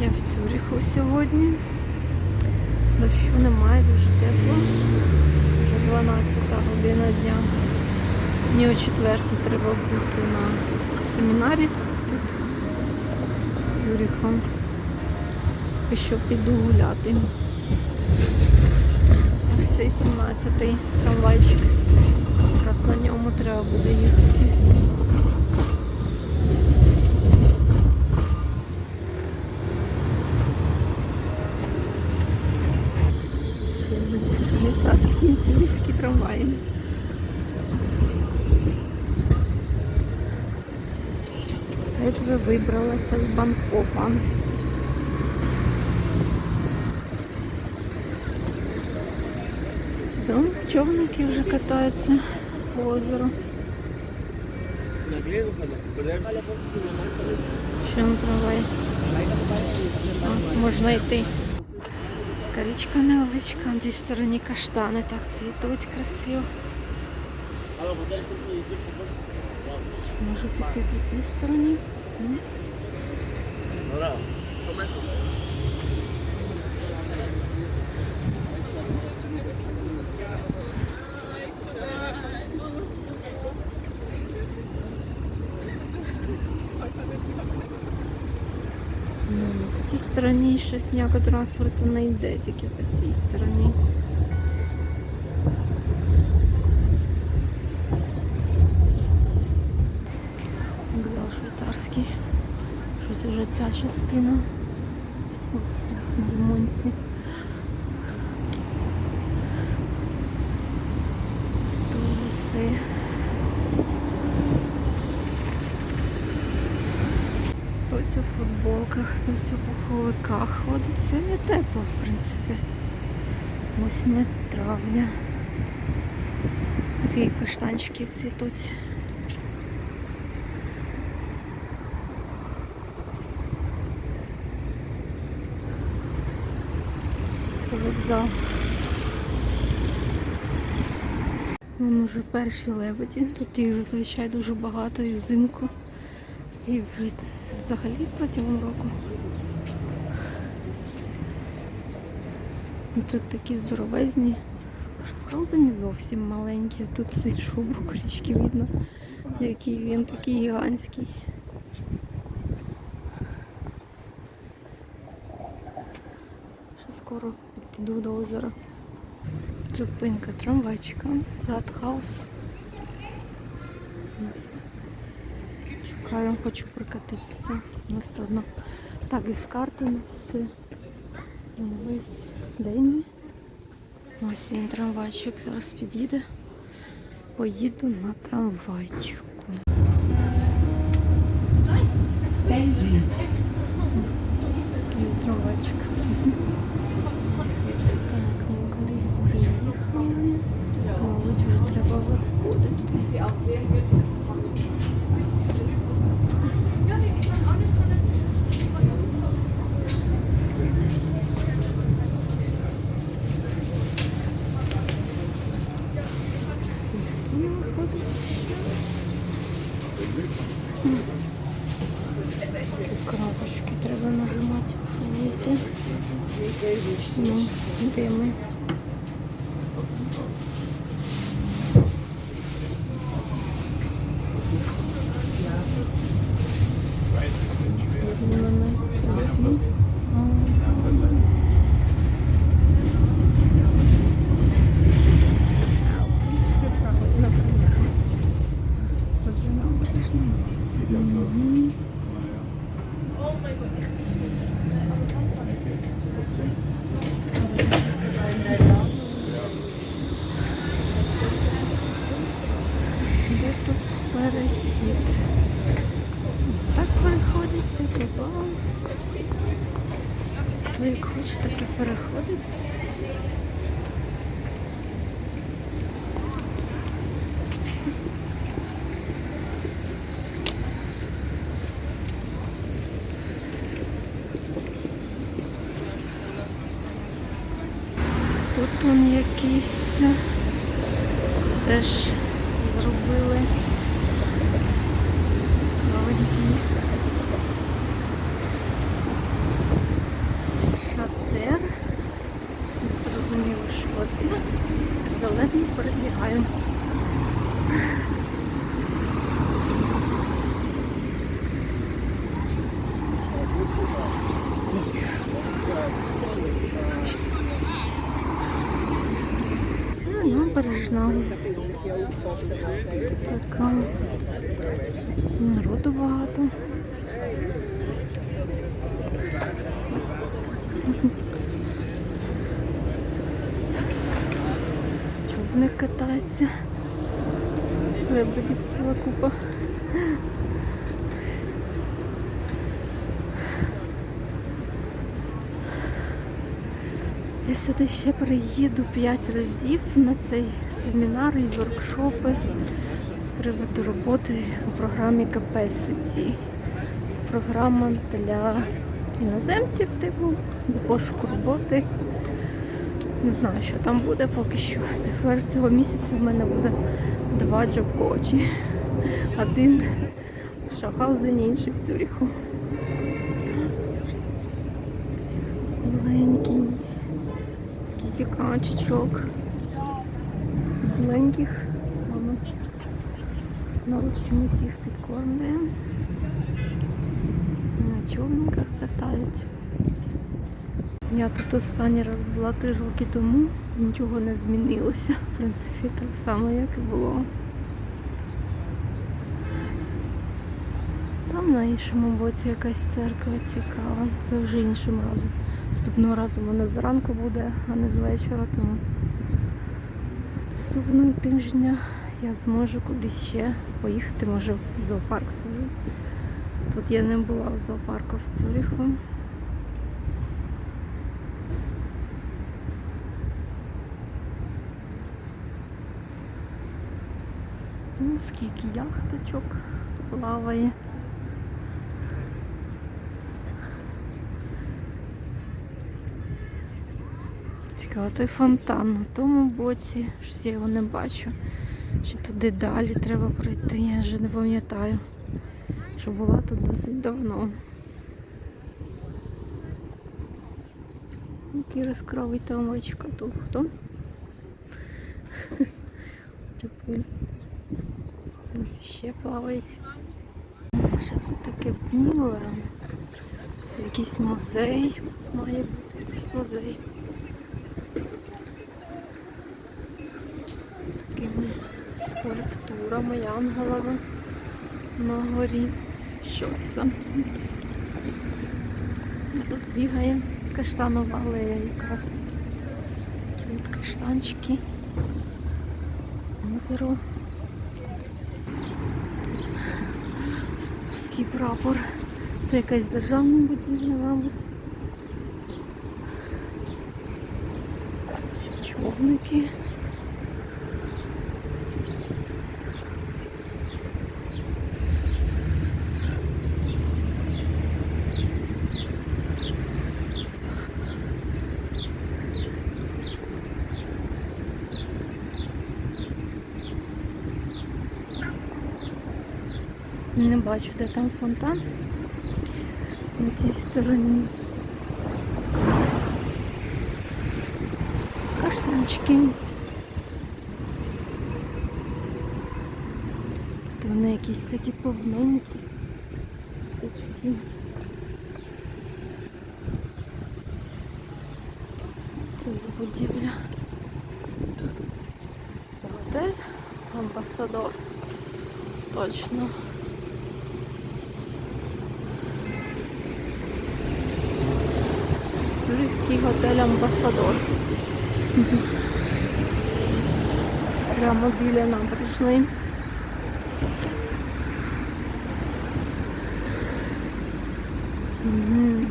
Я в Цюріху сьогодні. Дощу немає, дуже тепло. Вже 12 година дня. Мені о четвертій треба бути на семінарі тут Цюріхом. І що піду гуляти. Цей 17-й трамвайчик. Якраз на ньому треба буде вибралася з Банкофа. Там човники вже катаються по озеру. Ще на трамвай. Можна йти. Карічка невеличка, на тій стороні каштани так цвітуть красиво. Можу піти по цій стороні. М. Ну, В тій стороні щось ніякого транспорту не йде, тільки по цій стороні. Вокзал швейцарський. Уже ця частина на ремонті. Автобуси. Хтось у футболках, хтось у пуховиках ходить. Це не тепло, в принципі. Ось не травня. Ці каштанчики цвітуть. Це вокзал. Вон уже перші лебеді. Тут їх зазвичай дуже багато і взимку. І взагалі протягом року. Тут такі здоровезні. Розані зовсім маленькі. Тут з іншого боку річки видно, який він такий гігантський. Ще скоро підійду до озера. Зупинка трамвайчика. Радхаус. Чекаю, хочу прокатитися. Ну все одно. Так, із карти на все. Весь день. Ось він трамвайчик зараз підійде. Поїду на трамвайчику. Трамвайчик. Мабуть, вже треба виходити. Кнопочки треба нажимати, щоб вийти. Ну, де ми? Де вони? Вниз. А, в принципі, правильно приїхали. Тут же набережна. Мгм. Де тут перехід? Так баба. Ви як хочете, так і переходиться. Тут он якийсь теж зробили новенький. Зелений перебігаю. Це набережна. Така. Народу багато. Човни катаються. Лебедів ціла купа. Я сюди ще приїду 5 разів на цей семінар і воркшопи з приводу роботи у програмі Capacity. Це програма для іноземців, типу, пошуку роботи. Не знаю, що там буде поки що. Тепер цього місяця в мене буде два джоб-коучі. Один в Шахаузені, інший в Цюріху. Маленький. Скільки качечок. Маленьких. Народ чомусь їх підкормлює. На човниках катають. Я тут останній раз була три роки тому, нічого не змінилося. В принципі, так само, як і було. Там на іншому боці якась церква цікава. Це вже іншим разом. Наступного разу в мене зранку буде, а не з вечора, тому наступного тижня я зможу кудись ще поїхати, може в зоопарк схожу. Тут я не була в зоопарку в Цюріху. Ну, скільки яхточок плаває. Цікаво, той фонтан на тому боці, щось я його не бачу. Чи туди далі треба пройти, я вже не пам'ятаю, що була тут досить давно. Який розкровий тамочка тут хто? Ось ще плавають. Що це таке біле? Це якийсь музей. Має бути якийсь музей. Такими скульптурами янголами на горі. Що це? Тут бігає каштанова алея якраз. Каштанчики. Озеро. Царський прапор. Це якась державна будівля, мабуть. Тут ще човники. Не бачу, де там фонтан. На цій стороні. Каштанчики. То вони якісь такі повненькі. Птички. Це за будівля. Це готель Амбасадор. Точно. Турецький готель Амбасадор. Прямо біля набережної. Мгм.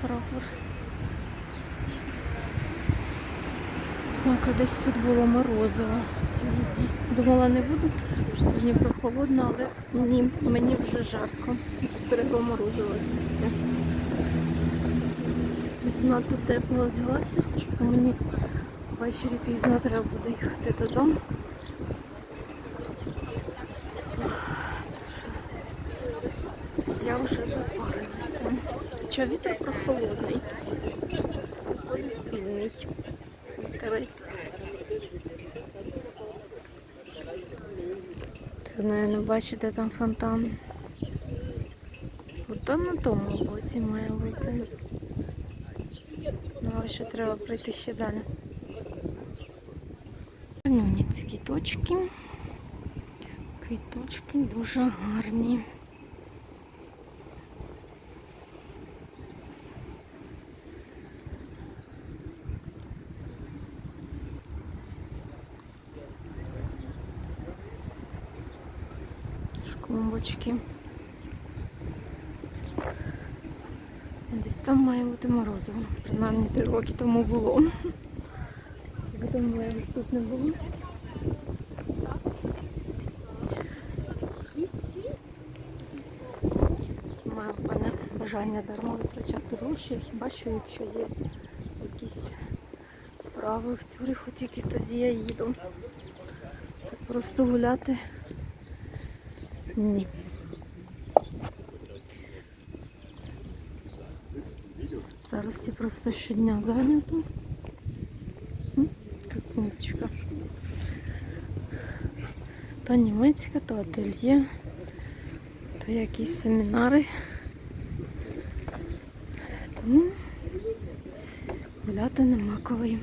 Прапор. Ну, колись тут було морозиво. Думала не буду, сьогодні прохолодно, але ні, мені вже жарко. Треба морозиво з'їсти. Надто тепло одяглася, щоб мені Ввечері пізно треба буде їхати додому. Тож Я вже запарилася. Хоча вітер прохолодний. Доволі сильний. Вітерець. Це, мабуть, бачите, там фонтан. Ото на тому боці має бути. Ну, а ще треба пройти ще далі. Ці квіточки. Квіточки дуже гарні. Клумбочки. Десь там має бути морозиво. Принаймні три роки тому було. Думаю, тут не було. Маю в мене бажання дарма витрачати гроші, хіба що якщо є якісь справи в Цюриху, тільки тоді я їду. Просто гуляти. Ні. Зараз ці просто щодня зайнято. М, То німецька, то ательє, то якісь семінари. Тому гуляти нема коли.